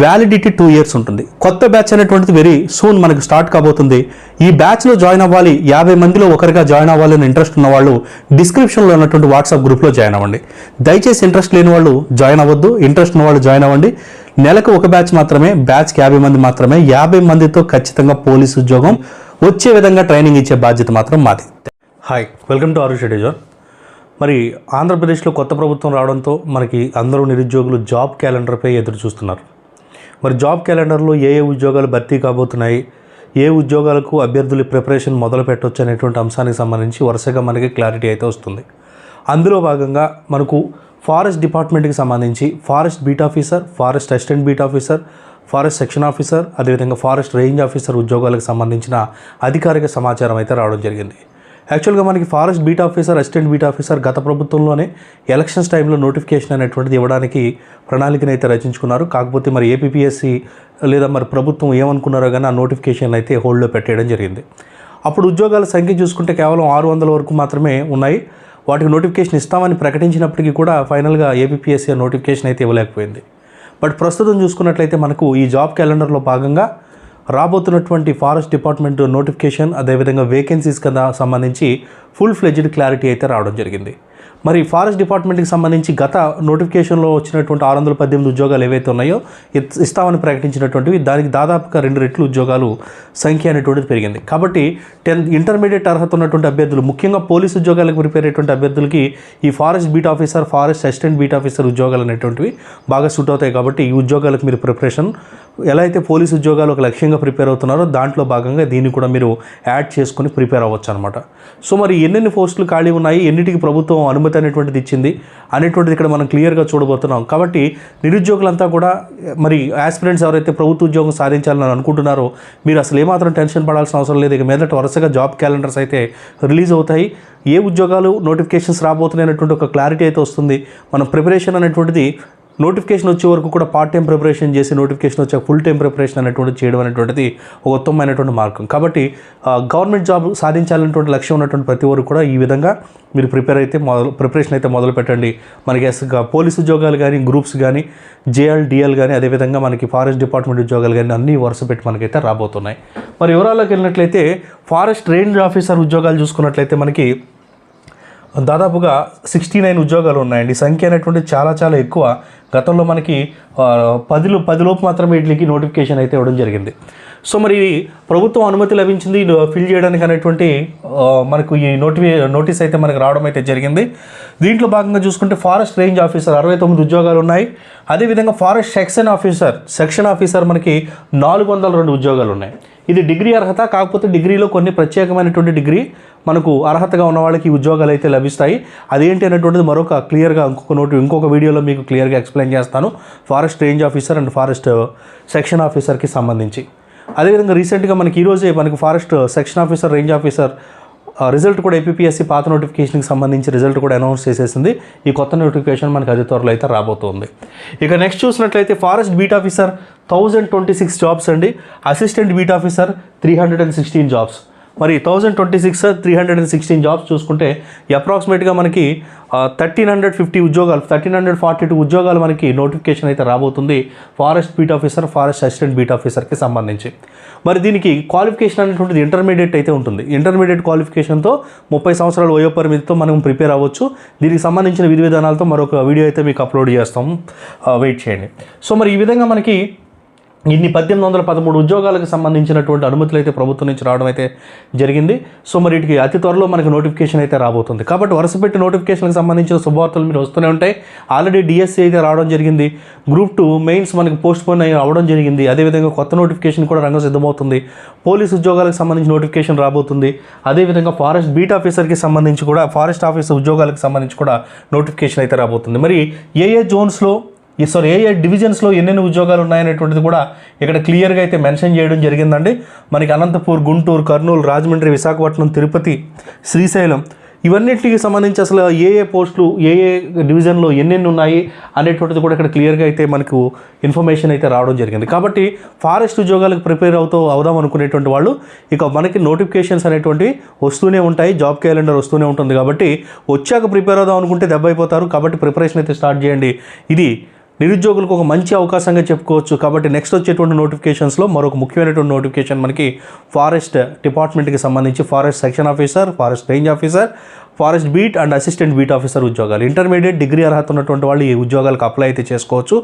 Validity two years ఉంటుంది. కొత్త batch అనేటువంటిది వెరీ సూన్ మనకు స్టార్ట్ కాబోతుంది. ఈ బ్యాచ్లో జాయిన్ అవ్వాలి యాభై మందిలో ఒకరిగా జాయిన్ అవ్వాలని ఇంట్రెస్ట్ ఉన్న వాళ్ళు డిస్క్రిప్షన్లో ఉన్నటువంటి వాట్సాప్ గ్రూప్లో జాయిన్ అవ్వండి. దయచేసి ఇంట్రెస్ట్ లేని వాళ్ళు జాయిన్ అవ్వద్దు. ఇంట్రెస్ట్ ఉన్న వాళ్ళు జాయిన్ అవ్వండి. నెలకు ఒక బ్యాచ్ మాత్రమే బ్యాచ్కి యాభై మంది మాత్రమే యాభై మందితో ఖచ్చితంగా పోలీస్ ఉద్యోగం వచ్చే విధంగా ట్రైనింగ్ ఇచ్చే బాధ్యత మాత్రం మాది. హాయ్ వెల్కమ్ టు ఆరుష్ షెడ్యూజర్ మరి ఆంధ్రప్రదేశ్లో కొత్త ప్రభుత్వం రావడంతో మనకి అందరూ నిరుద్యోగులు జాబ్ క్యాలెండర్పై ఎదురు చూస్తున్నారు మరి జాబ్ క్యాలెండర్లో ఏ ఏ ఉద్యోగాలు భర్తీ కాబోతున్నాయి ఏ ఉద్యోగాలకు అభ్యర్థులు ప్రిపరేషన్ మొదలు పెట్టవచ్చు అనేటువంటి అంశానికి సంబంధించి వరుసగా మనకి క్లారిటీ అయితే వస్తుంది. అందులో భాగంగా మనకు ఫారెస్ట్ డిపార్ట్మెంట్కి సంబంధించి forest beat officer forest assistant beat officer forest section officer అదేవిధంగా ఫారెస్ట్ రేంజ్ ఆఫీసర్ ఉద్యోగాలకు సంబంధించిన అధికారిక సమాచారం అయితే రావడం జరిగింది. యాక్చువల్గా మనకి forest beat officer assistant beat officer గత ప్రభుత్వంలోనే ఎలక్షన్స్ టైంలో నోటిఫికేషన్ అనేటువంటిది ఇవ్వడానికి ప్రణాళికను అయితే రచించుకున్నారు. కాకపోతే మరి ఏపీపీఎస్సీ లేదా మరి ప్రభుత్వం ఏమనుకున్నారో కానీ ఆ నోటిఫికేషన్ అయితే హోల్డ్లో పెట్టేయడం జరిగింది. అప్పుడు ఉద్యోగాల సంఖ్య చూసుకుంటే కేవలం ఆరు వందల వరకు మాత్రమే ఉన్నాయి. వాటికి నోటిఫికేషన్ ఇస్తామని ప్రకటించినప్పటికీ కూడా ఫైనల్గా ఏపీఎస్సీ నోటిఫికేషన్ అయితే ఇవ్వలేకపోయింది. బట్ ప్రస్తుతం చూసుకున్నట్లయితే మనకు ఈ జాబ్ క్యాలెండర్లో భాగంగా రాబోతున్నటువంటి ఫారెస్ట్ డిపార్ట్మెంట్ నోటిఫికేషన్ అదేవిధంగా వేకెన్సీస్ కదా సంబంధించి ఫుల్ ఫ్లెజ్డ్ క్లారిటీ అయితే రావడం జరిగింది. మరి ఫారెస్ట్ డిపార్ట్మెంట్కి సంబంధించి గత నోటిఫికేషన్లో వచ్చినటువంటి ఆరు వందల పద్దెనిమిది ఉద్యోగాలు ఏవైతే ఉన్నాయో ఇస్తామని ప్రకటించినటువంటివి దానికి దాదాపుగా రెండు రెట్లు ఉద్యోగాలు సంఖ్య అనేటువంటిది పెరిగింది. కాబట్టి టెన్త్ ఇంటర్మీడియట్ అర్హత ఉన్నటువంటి అభ్యర్థులు ముఖ్యంగా పోలీస్ ఉద్యోగాలకు ప్రిపేర్ అయ్యేటువంటి అభ్యర్థులకి ఈ forest beat officer forest assistant beat officer ఉద్యోగాలు అనేటువంటివి బాగా సూట్ అవుతాయి కాబట్టి ఈ ఉద్యోగాలకు మీరు ప్రిపరేషన్ ఎలా అయితే పోలీస్ ఉద్యోగాలు ఒక లక్ష్యంగా ప్రిపేర్ అవుతున్నారో దాంట్లో భాగంగా దీన్ని కూడా మీరు యాడ్ చేసుకుని ప్రిపేర్ అవ్వచ్చు అనమాట సో మరి ఎన్నెన్ని పోస్టులు ఖాళీ ఉన్నాయి? ఎన్నిటికి ప్రభుత్వం అనుమతి అనేటువంటిది ఇచ్చింది? అనేటువంటిది ఇక్కడ మనం క్లియర్గా చూడబోతున్నాం. కాబట్టి నిరుద్యోగులంతా కూడా మరి ఆస్పిరెంట్స్ ఎవరైతే ప్రభుత్వ ఉద్యోగం సాధించాలని అనుకుంటున్నారో మీరు అసలు ఏమాత్రం టెన్షన్ పడాల్సిన అవసరం లేదు. ఇక మీదట వరుసగా జాబ్ క్యాలెండర్స్ అయితే రిలీజ్ అవుతాయి. ఏ ఉద్యోగాలు నోటిఫికేషన్స్ రాబోతున్నాయి అనేటువంటి ఒక క్లారిటీ అయితే వస్తుంది. మనం ప్రిపరేషన్ అనేటువంటిది నోటిఫికేషన్ వచ్చే వరకు కూడా పార్ట్ టైం ప్రిపరేషన్ చేసి నోటిఫికేషన్ వచ్చే ఫుల్ టైం ప్రిపరేషన్ అనేటువంటి చేయడం అనేటువంటిది ఒక ఉత్తమమైనటువంటి మార్గం. కాబట్టి గవర్నమెంట్ జాబ్ సాధించాలనేటువంటి లక్ష్యం ఉన్నటువంటి ప్రతి ఒక్కరు కూడా ఈ విధంగా మీరు ప్రిపేర్ అయితే మొదలు ప్రిపరేషన్ అయితే మొదలు పెట్టండి. మనకి అసలు పోలీస్ ఉద్యోగాలు కానీ గ్రూప్స్ కానీ జేఎల్ డిఎల్ కానీ అదేవిధంగా మనకి ఫారెస్ట్ డిపార్ట్మెంట్ ఉద్యోగాలు కానీ అన్నీ వరుస పెట్టి మనకైతే రాబోతున్నాయి. మరి వివరాల్లోకి వెళ్ళినట్లయితే ఫారెస్ట్ రేంజ్ ఆఫీసర్ ఉద్యోగాలు చూసుకున్నట్లయితే మనకి దాదాపుగా సిక్స్టీ నైన్ ఉద్యోగాలు ఉన్నాయండి. సంఖ్య అనేటువంటి చాలా చాలా ఎక్కువ. గతంలో మనకి పదిలో పదిలోపు మాత్రమే వీటికి నోటిఫికేషన్ అయితే ఇవ్వడం జరిగింది. సో మరి ప్రభుత్వం అనుమతి లభించింది ఫిల్ చేయడానికి అనేటువంటి మనకు ఈ నోటిఫి నోటీస్ అయితే మనకు రావడం అయితే జరిగింది. దీంట్లో భాగంగా చూసుకుంటే ఫారెస్ట్ రేంజ్ ఆఫీసర్ అరవై తొమ్మిది ఉద్యోగాలు ఉన్నాయి. అదేవిధంగా forest section officer section officer మనకి నాలుగు వందల రెండు ఉద్యోగాలు ఉన్నాయి. ఇది డిగ్రీ అర్హత కాకపోతే డిగ్రీలో కొన్ని ప్రత్యేకమైనటువంటి డిగ్రీ మనకు అర్హతగా ఉన్న వాళ్ళకి ఉద్యోగాలు అయితే లభిస్తాయి. అదేంటి అనేటువంటిది మరొక క్లియర్గా ఇంకొక నోటి ఇంకొక వీడియోలో మీకు క్లియర్గా ఎక్స్ప్లెయిన్ చేస్తాను. Forest range officer and forest uh, section ఆఫీసర్కి సంబంధించి. అదేవిధంగా రీసెంట్గా మనకి ఈరోజే మనకి forest uh, section officer range officer uh, result కూడా ఏపీఎస్సీ పాత నోటిఫికేషన్కి సంబంధించి రిజల్ట్ కూడా అనౌన్స్ చేసేసింది. ఈ కొత్త నోటిఫికేషన్ మనకి అతి త్వరలో అయితే రాబోతుంది. ఇక నెక్స్ట్ చూసినట్లయితే forest beat officer thousand twenty six jobs అండి. Assistant beat officer three hundred and sixteen jobs మరి thousand twenty six three hundred and sixteen jobs చూసుకుంటే అప్రాక్సిమేట్గా మనకి థర్టీన్ హండ్రెడ్ ఫిఫ్టీ ఉద్యోగాలు థర్టీన్ హండ్రెడ్ ఫార్టీ టూ ఉద్యోగాలు మనకి notification అయితే రాబోతుంది forest beat officer forest assistant beat ఆఫీసర్కి సంబంధించి. మరి దీనికి క్వాలిఫికేషన్ అనేటువంటిది ఇంటర్మీడియట్ అయితే ఉంటుంది. ఇంటర్మీడియట్ క్వాలిఫికేషన్తో ముప్పై సంవత్సరాల వయో పరిమితితో మనం ప్రిపేర్ అవ్వచ్చు. దీనికి సంబంధించిన విధి విధానాలతో మరొక వీడియో అయితే మీకు అప్లోడ్ చేస్తాం. వెయిట్ చేయండి. సో మరి ఈ విధంగా మనకి ఇన్ని పద్దెనిమిది వందల పదమూడు ఉద్యోగాలకు సంబంధించినటువంటి అనుమతులు అయితే ప్రభుత్వం నుంచి రావడం అయితే జరిగింది. సో మరి వీటికి అతి త్వరలో మనకి నోటిఫికేషన్ అయితే రాబోతుంది. కాబట్టి వరుసపెట్టి నోటిఫికేషన్కి సంబంధించిన శుభవార్తలు మీరు వస్తూనే ఉంటాయి. ఆల్రెడీ డిఎస్సీ అయితే రావడం జరిగింది. గ్రూప్ టూ మెయిన్స్ మనకి పోస్ట్ పోన్ అయ్యి అవడం జరిగింది. అదేవిధంగా కొత్త నోటిఫికేషన్ కూడా రంగం సిద్ధమవుతుంది. పోలీస్ ఉద్యోగాలకు సంబంధించి నోటిఫికేషన్ రాబోతుంది. అదేవిధంగా ఫారెస్ట్ బీట్ ఆఫీసర్కి సంబంధించి కూడా ఫారెస్ట్ ఆఫీసర్ ఉద్యోగాలకు సంబంధించి కూడా నోటిఫికేషన్ అయితే రాబోతుంది. మరి ఏ ఏ జోన్స్లో ఈ సారీ ఏ ఏ డివిజన్స్లో ఎన్నెన్ని ఉద్యోగాలు ఉన్నాయనేటువంటిది కూడా ఇక్కడ క్లియర్గా అయితే మెన్షన్ చేయడం జరిగిందండి. మనకి అనంతపూర్ గుంటూరు కర్నూలు రాజమండ్రి విశాఖపట్నం తిరుపతి శ్రీశైలం ఇవన్నిటికి సంబంధించి అసలు ఏ ఏ పోస్టులు ఏ ఏ డివిజన్లో ఎన్నెన్ని ఉన్నాయి అనేటువంటిది కూడా ఇక్కడ క్లియర్గా అయితే మనకు ఇన్ఫర్మేషన్ అయితే రావడం జరిగింది. కాబట్టి ఫారెస్ట్ ఉద్యోగాలకు ప్రిపేర్ అవుతూ అవుదాం అనుకునేటువంటి వాళ్ళు ఇక మనకి నోటిఫికేషన్స్ అనేటువంటివి వస్తూనే ఉంటాయి జాబ్ క్యాలెండర్ వస్తూనే ఉంటుంది. కాబట్టి వచ్చాక ప్రిపేర్ అవుదాం అనుకుంటే దెబ్బ అయిపోతారు. కాబట్టి ప్రిపరేషన్ అయితే స్టార్ట్ చేయండి. ఇది నిరుద్యోగులకు ఒక మంచి అవకాశంగా చెప్పుకోవచ్చు. కాబట్టి నెక్స్ట్ వచ్చేటువంటి నోటిఫికేషన్స్లో మరొక ముఖ్యమైనటువంటి నోటిఫికేషన్ మనకి ఫారెస్ట్ డిపార్ట్మెంట్కి సంబంధించి forest section officer forest range officer forest beat and assistant beat officer ఉద్యోగాలు. ఇంటర్మీడియట్ డిగ్రీ అర్హత ఉన్నటువంటి వాళ్ళు ఈ ఉద్యోగాలకు అప్లై అయితే చేసుకోవచ్చు.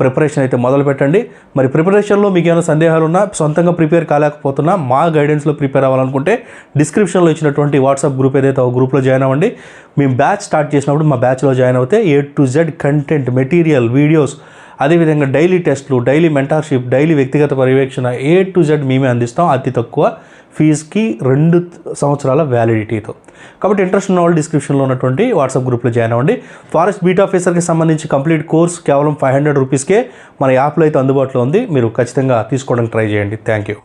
ప్రిపరేషన్ అయితే మొదలు పెట్టండి. మరి ప్రిపరేషన్లో మీకు ఏమైనా సందేహాలు ఉన్నా సొంతంగా ప్రిపేర్ కాలేకపోతున్నా మా గైడెన్స్లో ప్రిపేర్ అవ్వాలనుకుంటే డిస్క్రిప్షన్లో ఇచ్చినటువంటి వాట్సాప్ గ్రూప్ ఏదైతే ఆ గ్రూప్లో జాయిన్ అవ్వండి. మేము బ్యాచ్ స్టార్ట్ చేసినప్పుడు మా బ్యాచ్లో జాయిన్ అవుతే A to Z content material videos అదేవిధంగా డైలీ టెస్ట్లు డైలీ మెంటార్షిప్ డైలీ వ్యక్తిగత పర్యవేక్షణ ఏ టు జెడ్ మేమే అందిస్తాం. అతి తక్కువ ఫీజ్కి రెండు సంవత్సరాల వ్యాలిడిటీతో కాబట్టి ఇంట్రెస్ట్ ఉన్న వాళ్ళు డిస్క్రిప్షన్లో ఉన్నటువంటి వాట్సాప్ గ్రూప్లో జాయిన్ అవ్వండి. ఫారెస్ట్ బీట్ ఆఫీసర్కి సంబంధించి కంప్లీట్ కోర్స్ కేవలం ఫైవ్ హండ్రెడ్ రూపీస్కే మన యాప్లో అయితే అందుబాటులో ఉంది. మీరు ఖచ్చితంగా తీసుకోవడానికి ట్రై చేయండి. Thank you